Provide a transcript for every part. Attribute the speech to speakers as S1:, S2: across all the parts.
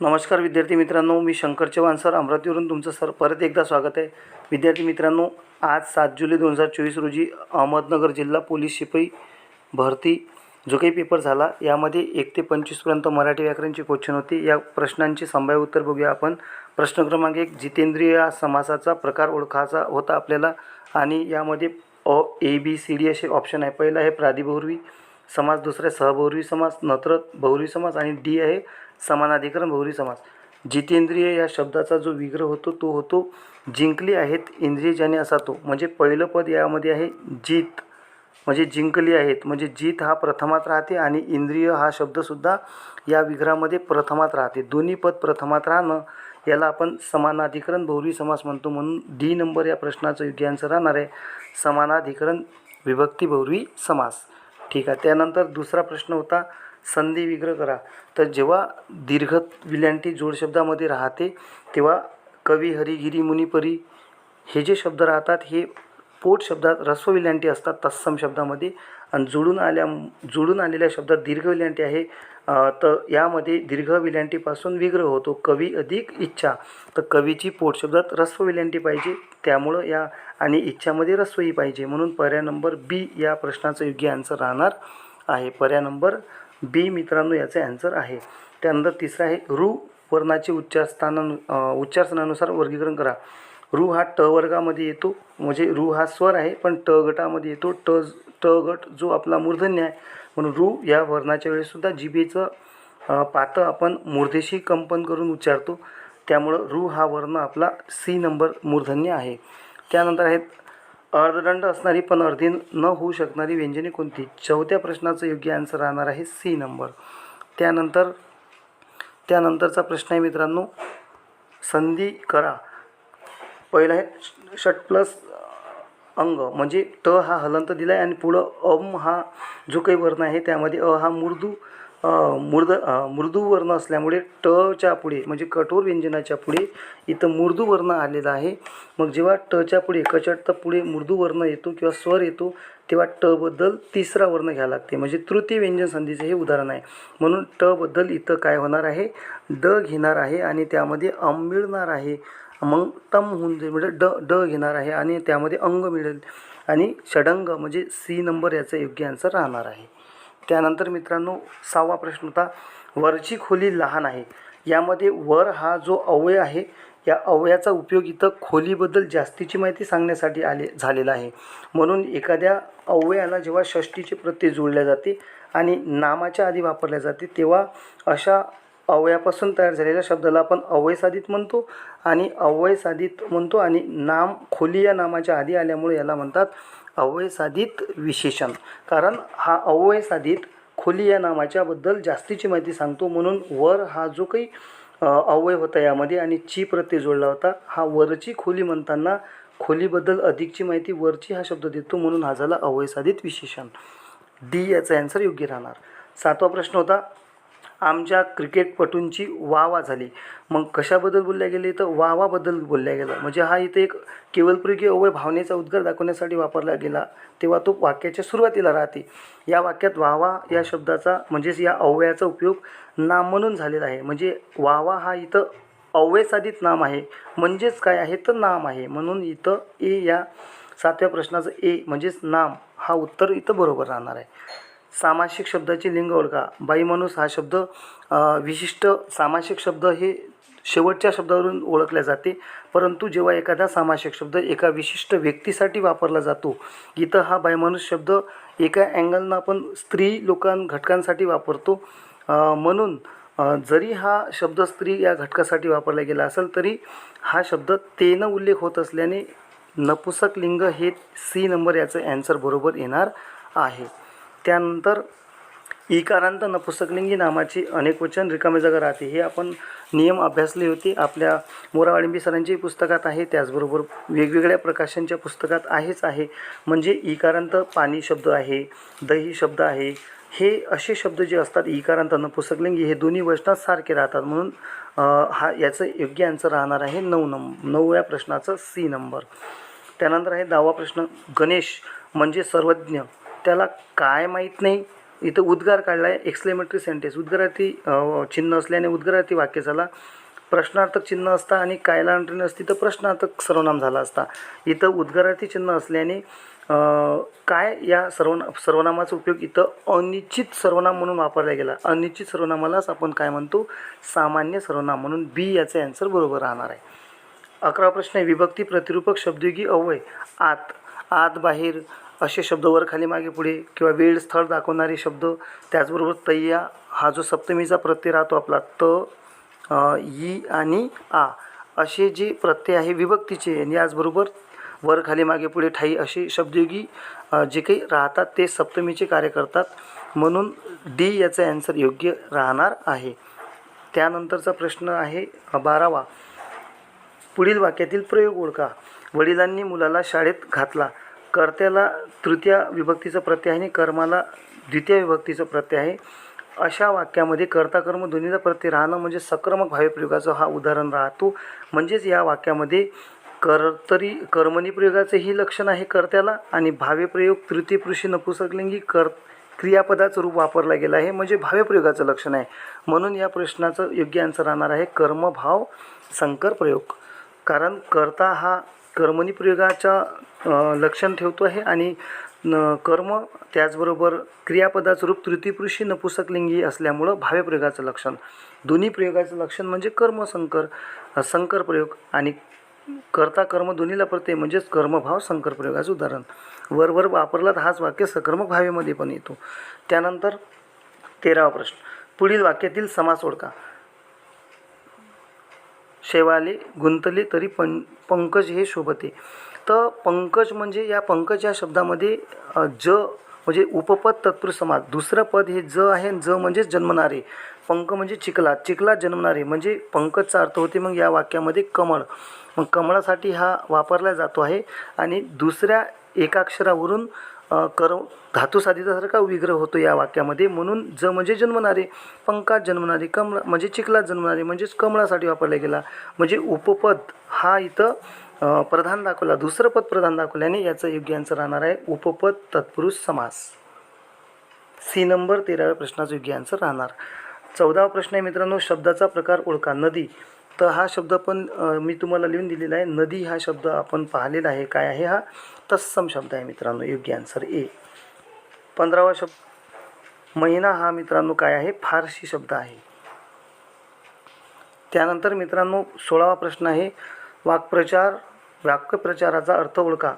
S1: नमस्कार विद्यार्थी मित्रांनो मी शंकर चव्हाण सर. अमरावतीवरून तुमचं सर परत एकदा स्वागत आहे. विद्यार्थी मित्रांनो आज सात जुलै दोन हजार चोवीस रोजी अहमदनगर जिल्हा पोलीस शिपाई भरती जो काही पेपर झाला यामध्ये एक ते पंचवीसपर्यंत मराठी व्याकरणची क्वेश्चन होती. या प्रश्नांची संभाव्य उत्तर बघूया आपण. प्रश्न क्रमांक एक जितेंद्रिय समासाचा प्रकार ओळखायचा होता आपल्याला आणि यामध्ये अ ए बी सी डी असे ऑप्शन आहे. पहिला आहे प्रादिबहुर्वी समास दुसरा आहे समास नत्र बहुरी समास आणि डी आहे समानाधिकरण बहुरी समास जितेंद्रिय या शब्दाचा जो विग्रह होतो तो होतो जिंकली आहेत इंद्रिय ज्याने असा तो. म्हणजे पहिलं पद यामध्ये आहे जीत. म्हणजे जिंकली आहेत. म्हणजे जीत हा प्रथमात राहते आणि इंद्रिय हा शब्दसुद्धा या विग्रहामध्ये प्रथमात राहते. दोन्ही पद प्रथमात राहणं याला आपण समानाधिकरण बहुरी समास म्हणतो म्हणून डी नंबर या प्रश्नाचं योग्य आन्सर राहणार आहे. समानाधिकरण विभक्ती बहुरी समास ठीक आहे. त्यानंतर दुसरा प्रश्न होता संधी विग्रह करा. तर जेव्हा दीर्घ विल्यांटी जोडशब्दामध्ये राहते तेव्हा कवी हरिगिरी मुनिपरी हे जे शब्द राहतात हे पोट शब्दात ऱ्हस्व विल्यांटी असतात तत्सम शब्दामध्ये. आणि जुळून आल्या जुळून आलेल्या शब्दात दीर्घ विल्यांटी आहे. तर यामध्ये दीर्घ विल्यांटीपासून विग्रह होतो. कवी अधिक इच्छा. तर कवीची पोट शब्दात ऱ्हस्व विल्यांटी पाहिजे. त्यामुळं या आणि इच्छामध्ये रस्वही पाहिजे. म्हणून पर्याय नंबर बी या प्रश्नाचं योग्य आन्सर राहणार आहे. पर्याय नंबर बी मित्रांनो याचे आन्सर आहे. त्यानंतर तिसरं आहे रू वर्णाचे उच्चारस्थाना उच्चारस्थानानुसार वर्गीकरण करा. रू हा ट वर्गामध्ये येतो म्हणजे रू हा स्वर आहे पण ट गटामध्ये येतो. ट ट गट जो आपला मूर्धन्य आहे. म्हणून रू या वर्णाच्या वेळेससुद्धा जिभेचं पातं आपण मूर्धेशी कंपन करून उच्चारतो. त्यामुळं रू हा वर्ण आपला सी नंबर मूर्धन्य आहे. त्यानंतर आहेत अर्धदंड असणारी पण अर्धी न होऊ शकणारी व्यंजने कोणती? चौथ्या प्रश्नाचं योग्य आन्सर राहणार आहे सी नंबर त्यानंतर त्यानंतरचा प्रश्न आहे मित्रांनो संधी करा. पहिला आहे षट प्लस अंग म्हणजे ट हा हलंत दिला आहे आणि पुढं अम हा जो काही वर्ण आहे त्यामध्ये अ हा मृदू मृद मृदू वर्ण असल्यामुळे टच्या पुढे म्हणजे कठोर व्यंजनाच्या पुढे इथं मृदू वर्ण आलेला आहे. मग जेव्हा टच्या पुढे कचटत पुढे मृदू वर्ण येतो किंवा स्वर येतो तेव्हा टबद्दल तिसरा वर्ण घ्यावा लागते. म्हणजे तृतीय व्यंजन संधीचं हे उदाहरण आहे. म्हणून टबद्दल इथं काय होणार आहे? ड घेणार आहे आणि त्यामध्ये अम मिळणार आहे. मग तम होऊन जाईल म्हणजे ड ड घेणार आहे आणि त्यामध्ये अंग मिळेल. आणि षडंग म्हणजे सी नंबर याचं योग्य आन्सर राहणार आहे. त्यानंतर मित्रांनो सहावा प्रश्न होता वरची खोली लहान आहे. यामध्ये वर हा जो अवयव आहे या अवयाचा उपयोग इथं खोलीबद्दल जास्तीची माहिती सांगण्यासाठी आले झालेला आहे. म्हणून एखाद्या अवयाला जेव्हा षष्टीचे प्रत्यय जोडल्या जाते आणि नामाच्या आधी वापरल्या जाते तेव्हा अशा अवयापासून तयार झालेल्या शब्दाला आपण अवयसाधित म्हणतो आणि अवयसाधित म्हणतो आणि नाम खोली या नामाच्या आधी आल्यामुळे याला म्हणतात अवयसाधित विशेषण. कारण हा अव्ययसाधित खोली या नामाच्याबद्दल जास्तीची माहिती सांगतो म्हणून वर हा जो काही अवयव होता यामध्ये आणि ची प्रत्यय जोडला होता हा वरची खोली म्हणताना खोलीबद्दल अधिकची माहिती वरची हा शब्द देतो म्हणून हा झाला अवयसाधित विशेषण. डी याचा ॲन्सर योग्य राहणार. सातवा प्रश्न होता आमच्या क्रिकेटपटूंची वा वा झाली. मग कशाबद्दल बोलल्या गेले? तर वावाबद्दल बोलल्या गेलं. म्हणजे हा इथे एक केवलप्रयोगी अवय भावनेचा उद्गार दाखवण्यासाठी वापरला गेला तेव्हा तो वाक्याच्या सुरुवातीला राहते. या वाक्यात वाहवा या शब्दाचा म्हणजेच या अवयवाचा उपयोग नाम म्हणून झालेला आहे. म्हणजे वाहवा हा इथं अव्यसाधित नाम आहे. म्हणजेच काय आहे? तर नाम आहे. म्हणून इथं ए या सातव्या प्रश्नाचं ए म्हणजेच नाम हा उत्तर इथं बरोबर राहणार आहे. सामासिक शब्दाची लिंग ओळखा. बाई माणूस हा शब्द विशिष्ट सामासिक शब्द हे शेवटच्या शब्दावरून ओळखल्या जाते. परंतु जेव्हा एखादा सामासिक शब्द एका विशिष्ट व्यक्तीसाठी वापरला जातो इथं हा बायमाणूस शब्द एका अँगलनं आपण स्त्री लोकां घटकांसाठी वापरतो. म्हणून जरी हा शब्द स्त्री या घटकासाठी वापरला गेला असेल तरी हा शब्द तेनं उल्लेख होत असल्याने नपुसक लिंग हे सी नंबर याचं ॲन्सर बरोबर येणार आहे. त्यानंतर इकारांत नपुसकलिंगी नामाची अनेक वचन रिकामी जागा राहते. हे आपण नियम अभ्यासले होते. आपल्या मोरावाळिंबी सरांच्याही पुस्तकात आहे. त्याचबरोबर वेगवेगळ्या प्रकाशांच्या पुस्तकात आहेच आहे. म्हणजे इकारांत पाणी शब्द आहे दही शब्द आहे. हे असे शब्द जे असतात इकारांत नपुसकलिंगी हे दोन्ही वचनात सारखे राहतात. म्हणून हा याचं योग्य आन्सर राहणार आहे नऊ नंब नवव्या प्रश्नाचं सी नंबर त्यानंतर आहे दहावा प्रश्न. गणेश म्हणजे सर्वज्ञ. त्याला काय माहीत नाही. इथं उद्गार काढला आहे एक्सलेमेटरी सेंटेन्स उद्गारार्थी चिन्ह असल्याने उद्गारार्थी वाक्य झाला. प्रश्नार्थक चिन्ह असता आणि कायलांटरी नसती तर प्रश्नार्थक सर्वनाम झाला असता. इथं उद्गारार्थी चिन्ह असल्याने काय या सर्वना सर्वनामाचा उपयोग इथं अनिश्चित सर्वनाम म्हणून वापरला गेला. अनिश्चित सर्वनामालाच आपण काय म्हणतो? सामान्य सर्वनाम म्हणून बी याचं ॲन्सर बरोबर राहणार आहे. अकरा प्रश्न आहे. विभक्ती प्रतिरूपक शब्दयोगी अवय आत आत बाहेर असे शब्द वर खाली मागे पुढे किंवा वेळ स्थळ दाखवणारे शब्द त्याचबरोबर तय्या हा जो सप्तमीचा प्रत्यय राहतो आपला त ई आणि आ असे जे प्रत्यय आहे विभक्तीचे आणि याचबरोबर वर खाली मागे पुढे ठाई असे शब्दयोगी जे काही राहतात ते सप्तमीचे कार्य करतात. म्हणून डी याचा ॲन्सर योग्य राहणार आहे. त्यानंतरचा प्रश्न आहे बारावा. पुढील वाक्यातील प्रयोग ओळखा. वडिलांनी मुलाला शाळेत घातला. कर्त्याला तृतीय विभक्तीचं प्रत्यय आहे आणि कर्माला द्वितीय विभक्तीचं प्रत्यय आहे. अशा वाक्यामध्ये कर्ता कर्म दोन्हीचा प्रत्यय राहणं म्हणजे सक्रमक भाव्यप्रयोगाचं हा उदाहरण राहतो. म्हणजेच या वाक्यामध्ये कर्तरी कर्मणी प्रयोगाचंही लक्षण आहे कर्त्याला आणि भाव्यप्रयोग तृतीय पुरुषी नपुसकलिंगी कर क्रियापदाचं रूप वापरला गेलं आहे म्हणजे भाव्यप्रयोगाचं लक्षण आहे. म्हणून या प्रश्नाचं योग्य आन्सर राहणार आहे कर्मभाव संकर प्रयोग. कारण कर्ता हा कर्मणी प्रयोगाच्या लक्षण ठेवतो आहे आणि न कर्म त्याचबरोबर क्रियापदाचं रूप तृतीयपुरुषी नपुसकलिंगी असल्यामुळं भाव्यप्रयोगाचं लक्षण. दोन्ही प्रयोगाचं लक्षण म्हणजे कर्मसंकर संकर प्रयोग आणि कर्ता कर्म दोन्हीला प्रत्यय म्हणजेच कर्मभाव संकर प्रयोगाचं उदाहरण. वरवर वापरला तर हाच वाक्य सकर्मक भावेमध्ये पण येतो. त्यानंतर तेरावा प्रश्न. पुढील वाक्यातील समास ओळखा शेवाले गुंतले तरी पं पंकज हे शोभते. तर पंकज म्हणजे या पंकज या शब्दामध्ये ज म्हणजे उपपद तत्पुरुष समास. दुसरं पद हे ज आहे आणि ज म्हणजेच जन्मणारे. पंक म्हणजे चिखला. चिखलात जन्मणारे. म्हणजे पंकजचा अर्थ होते मग या वाक्यामध्ये कमळ. मग कमळासाठी हा वापरला जातो आहे. आणि दुसऱ्या एकाक्षरावरून कर. धातू साधितासारखा विग्रह होतो या वाक्यामध्ये? म्हणून ज म्हणजे जन्मणारे पंकात जन्मणारे कमळ म्हणजे चिखलात जन्मणारे म्हणजेच कमळासाठी वापरला गेला. म्हणजे उपपद हा इथं प्रधान दाखवला. दुसरं पद प्रधान दाखवल्याने याचं योग्य आन्सर राहणार आहे. उपपद तत्पुरुष समास. सी नंबर तेराव्या प्रश्नाचं योग्य आन्सर राहणार. चौदावा प्रश्न आहे मित्रांनो शब्दाचा प्रकार ओळखा. नदी. तर हा शब्द पण मी तुम्हाला लिहून दिलेला आहे. नदी हा शब्द आपण पाहिलेला आहे. काय आहे हा? तत्सम शब्द आहे मित्रांनो. योग्य आन्सर ए पंधरावा शब्द. महिना हा मित्रांनो काय आहे? फारशी शब्द आहे. त्यानंतर मित्रांनो सोळावा प्रश्न आहे. वाक्प्रचार वाक्यप्रचाराचा अर्थ ओळखा.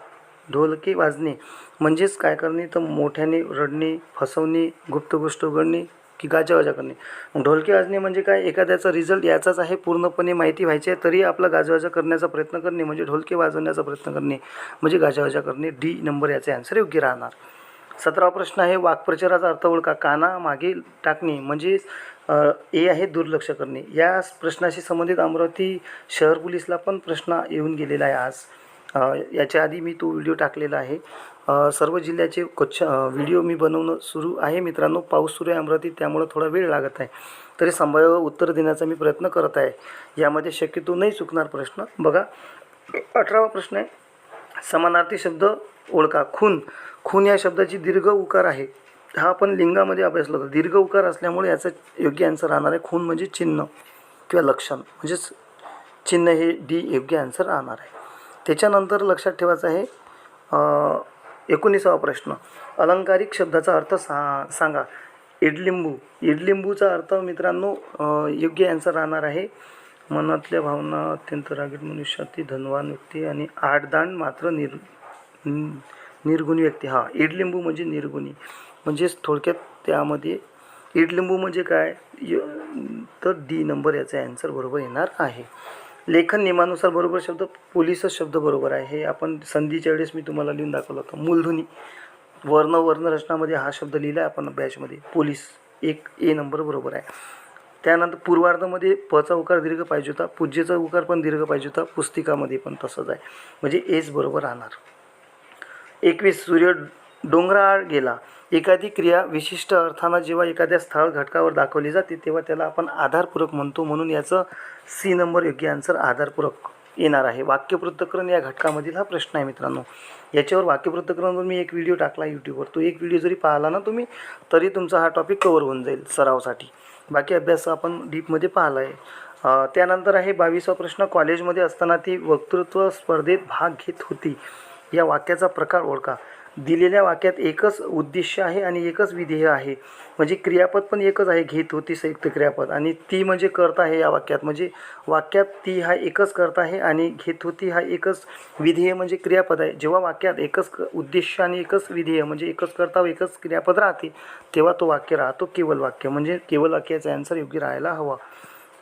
S1: ढोलके वाजणे. म्हणजेच काय करणे? तर मोठ्याने रडणे फसवणे गुप्त गोष्ट उघडणे की गाजावाजा करणे. मग ढोलके वाजणे म्हणजे काय? एखाद्याचा रिझल्ट याचाच आहे पूर्णपणे माहिती व्हायची आहे तरी आपला गाजावाजा करण्याचा प्रयत्न करणे म्हणजे ढोलके वाजवण्याचा प्रयत्न करणे म्हणजे गाजावाजा करणे डी नंबर याचे आन्सर योग्य राहणार. सतरावा प्रश्न आहे वाक्प्रचाराचा अर्थ ओळखा. काना मागे टाकणे म्हणजे ए आहे दुर्लक्ष करणे. या प्रश्नाशी संबंधित अमरावती शहर पोलीसला पण प्रश्न येऊन गेलेला आहे आज. याच्या आधी मी तो व्हिडिओ टाकलेला आहे. सर्व जिल्ह्याचे कच्छ व्हिडिओ मी बनवणं सुरू आहे. मित्रांनो पाऊस सुरू आहे अमरावती त्यामुळं थोडा वेळ लागत आहे. तरी संभाव्य उत्तर देण्याचा मी प्रयत्न करत आहे. यामध्ये शक्यतो नाही चुकणार प्रश्न. बघा अठरावा प्रश्न आहे. समानार्थी शब्द ओळखा. खून. खून या शब्दाची दीर्घ उकार आहे. हा आपण लिंगामध्ये अभ्यासला होता. दीर्घ उकार असल्यामुळे याचं योग्य आन्सर राहणार आहे. खून म्हणजे चिन्ह किंवा लक्षण. म्हणजेच चिन्ह हे डी योग्य आन्सर राहणार आहे. त्याच्यानंतर लक्षात ठेवायचं आहे एकोणीसावा प्रश्न. अलंकारिक शब्दाचा अर्थ सा सांगा. इडलिंबू. इडलिंबूचा अर्थ मित्रांनो योग्य ॲन्सर राहणार आहे. मनातल्या भावना अत्यंत रागीट मनुष्याती धनवान व्यक्ती आणि आडदांड मात्र निर निर्गुणी व्यक्ती. हा इडलिंबू म्हणजे निर्गुणी. म्हणजेच थोडक्यात त्यामध्ये इडलिंबू म्हणजे काय? य तर डी नंबर याचा ॲन्सर बरोबर येणार आहे. लेखन नियमानुसार बरोबर शब्द पोलिसच शब्द बरोबर आहे. हे आपण संधीच्या वेळेस मी तुम्हाला लिहून दाखवलं होतं. मूलध्वनी वर्ण वर्ण रचनामध्ये हा शब्द लिहिला आहे आपण बॅचमध्ये पोलीस एक ए नंबर बरोबर आहे. त्यानंतर पूर्वार्धामध्ये पचा उकार दीर्घ पाहिजे होता. पूजेचा उकार पण दीर्घ पाहिजे होता. पुस्तिकामध्ये पण तसंच आहे. म्हणजे एच बरोबर राहणार. एकवीस सूर्य डोंगराआड गेला. एखादी क्रिया विशिष्ट अर्थानं जेव्हा एखाद्या स्थळ घटकावर दाखवली जाते तेव्हा त्याला आपण आधारपूरक म्हणतो. म्हणून याचं सी नंबर योग्य आन्सर आधारपूरक येणार आहे. वाक्यपृथक्करण या घटकामधील हा प्रश्न आहे मित्रांनो. याच्यावर वाक्यपृथक्करणवर मी एक व्हिडिओ टाकला यूट्यूबवर तो एक व्हिडिओ जरी पाहिला ना तुम्ही तरी तुमचा हा टॉपिक कवर होऊन जाईल सरावसाठी. बाकी अभ्यास आपण डीपमध्ये पाहिला आहे त्यानंतर आहे बावीसवा प्रश्न. कॉलेजमध्ये असताना ती वक्तृत्व स्पर्धेत भाग घेत होती. या वाक्याचा प्रकार ओळखा. दिलेल्या वाक्यात एकच उद्देश आहे आणि एकच विधेय आहे. म्हणजे क्रियापद पण एकच आहे घेत होती संयुक्त क्रियापद. आणि ती म्हणजे करता आहे या वाक्यात. म्हणजे वाक्यात ती हा एकच करता आहे आणि घेत होती हा एकच विधेय म्हणजे क्रियापद आहे. जेव्हा वाक्यात एकच क- आणि एकच विधेय म्हणजे एकच करता व एकच क्रियापद राहते तेव्हा तो वाक्य राहतो केवल वाक्य. म्हणजे केवल वाक्याचा आन्सर योग्य राहायला हवा.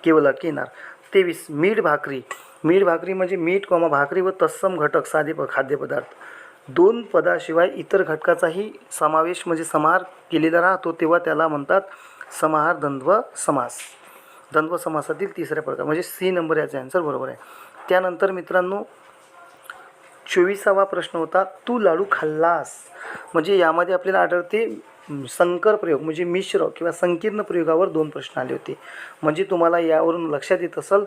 S1: केवल वाक्य येणार. तेवीस मीठ भाकरी. मीठ भाकरी म्हणजे मीठ कॉमा भाकरी व तत्सम घटक साधे प खाद्यपदार्थ. दोन पदाशिवाय इतर घटकाचाही समावेश म्हणजे समाहार केलेला राहतो तेव्हा त्याला म्हणतात समाहार द्वंद्व समास. द्वंद्व समासातील तिसऱ्या प्रकार म्हणजे सी नंबर याचा आन्सर बरोबर आहे. त्यानंतर मित्रांनो चोवीसावा प्रश्न होता तू लाडू खाल्लास? म्हणजे यामध्ये आपल्याला आढळते संकर प्रयोग म्हणजे मिश्र किंवा संकीर्ण प्रयोगावर दोन प्रश्न आले होते. म्हणजे तुम्हाला यावरून लक्षात येत असेल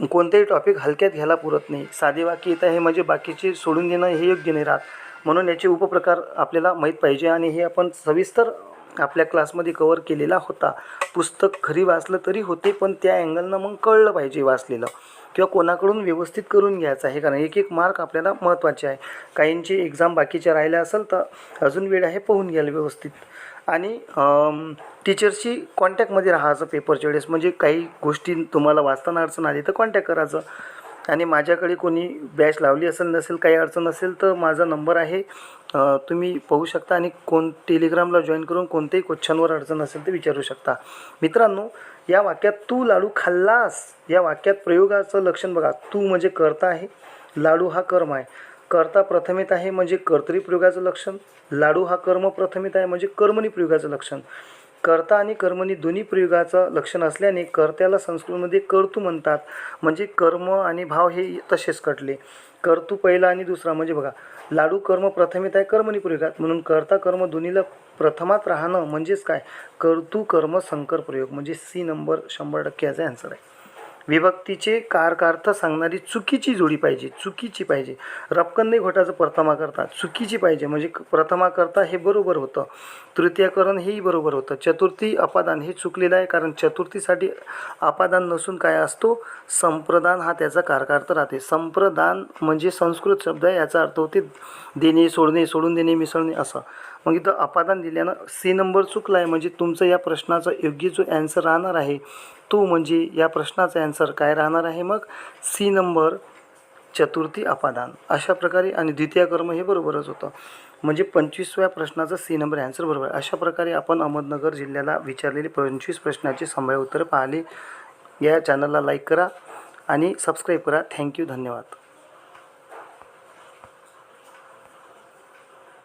S1: कोणतेही टॉपिक हलक्यात घ्यायला पुरत नाही. साधे वाक्य येत आहे म्हणजे बाकीचे सोडून देणं हे योग्य नाही राहत. म्हणून याचे उपप्रकार आपल्याला माहीत पाहिजे आणि हे आपण सविस्तर आपल्या क्लासमध्ये कवर केलेला होता. पुस्तक खरी वाचलं तरी होते पण त्या अँगलनं मग कळलं पाहिजे वाचलेलं. किंवा कोणाकडून व्यवस्थित करून घ्यायचं आहे कारण एक एक मार्क आपल्याला महत्त्वाचे आहे. काहींची एक्झाम बाकीच्या राहिल्या असेल तर अजून वेळ आहे पाहून घ्यायला व्यवस्थित. आणि टीचरशी कॉन्टॅक्टमध्ये राहायचं पेपरच्या वेळेस. म्हणजे काही गोष्टी तुम्हाला वाचताना अडचण आली तर कॉन्टॅक्ट करायचं. आणि माझ्याकडे कोणी बॅच लावली असेल नसेल काही अडचण असेल तर माझा नंबर आहे. तुम्ही पाहू शकता आणि कोण टेलिग्रामला जॉईन करून कोणत्याही क्वेश्चनवर अडचण असेल तर विचारू शकता. मित्रांनो या वाक्यात तू लाडू खाल्लास. या वाक्यात प्रयोगाचं लक्षण बघा. तू म्हणजे करता आहे. लाडू हा कर्म आहे. कर्ता प्रथमेत आहे म्हणजे कर्तरी प्रयोगाचं लक्षण. लाडू हा कर्म प्रथमित आहे म्हणजे कर्मणी प्रयोगाचं लक्षण. कर्ता आणि कर्मणी दोन्ही प्रयोगाचं लक्षण असल्याने कर्त्याला संस्कृतमध्ये कर्तू म्हणतात. म्हणजे कर्म आणि भाव हे तसेच कटले. कर्तू पहिला आणि दुसरा म्हणजे बघा लाडू कर्म प्रथमित आहे कर्मणी प्रयोगात. म्हणून कर्ता कर्म दोन्हीला प्रथमात राहणं म्हणजेच काय? कर्तू कर्म संकर प्रयोग म्हणजे सी नंबर शंभर टक्के याचा आन्सर आहे. विभक्तीचे कारकार्थ सांगणारी चुकीची जोडी पाहिजे चुकीची पाहिजे. रपकन घोटाचं प्रथमा करता चुकीची पाहिजे. म्हणजे प्रथमा करता हे बरोबर होतं. तृतीयकरण हेही बरोबर होतं. चतुर्थी अपादान हे चुकलेलं आहे कारण चतुर्थीसाठी अपादान नसून काय असतो? संप्रदान हा त्याचा कारकार्थ राहते. संप्रदान म्हणजे संस्कृत शब्द आहे याचा अर्थ होते देणे सोडणे सोडून देणे मिसळणे असं. मग इथं अपादान दिल्यानं सी नंबर चुकला आहे म्हणजे तुमचं या प्रश्नाचा योग्य जो ॲन्सर राहणार आहे तो म्हणजे या प्रश्नाचा ॲन्सर काय राहणार आहे मग? सी नंबर चतुर्थी अपादान. अशा प्रकारे आणि द्वितीय कर्म हे बरोबरच होतं. म्हणजे पंचवीसव्या प्रश्नाचं सी नंबर ॲन्सर बरोबर. आहे अशा प्रकारे आपण अहमदनगर जिल्ह्याला विचारलेले पंचवीस प्रश्नाची संभाव्य उत्तरं पाहिली. या चॅनलला लाईक करा आणि सबस्क्राईब करा. थँक्यू धन्यवाद.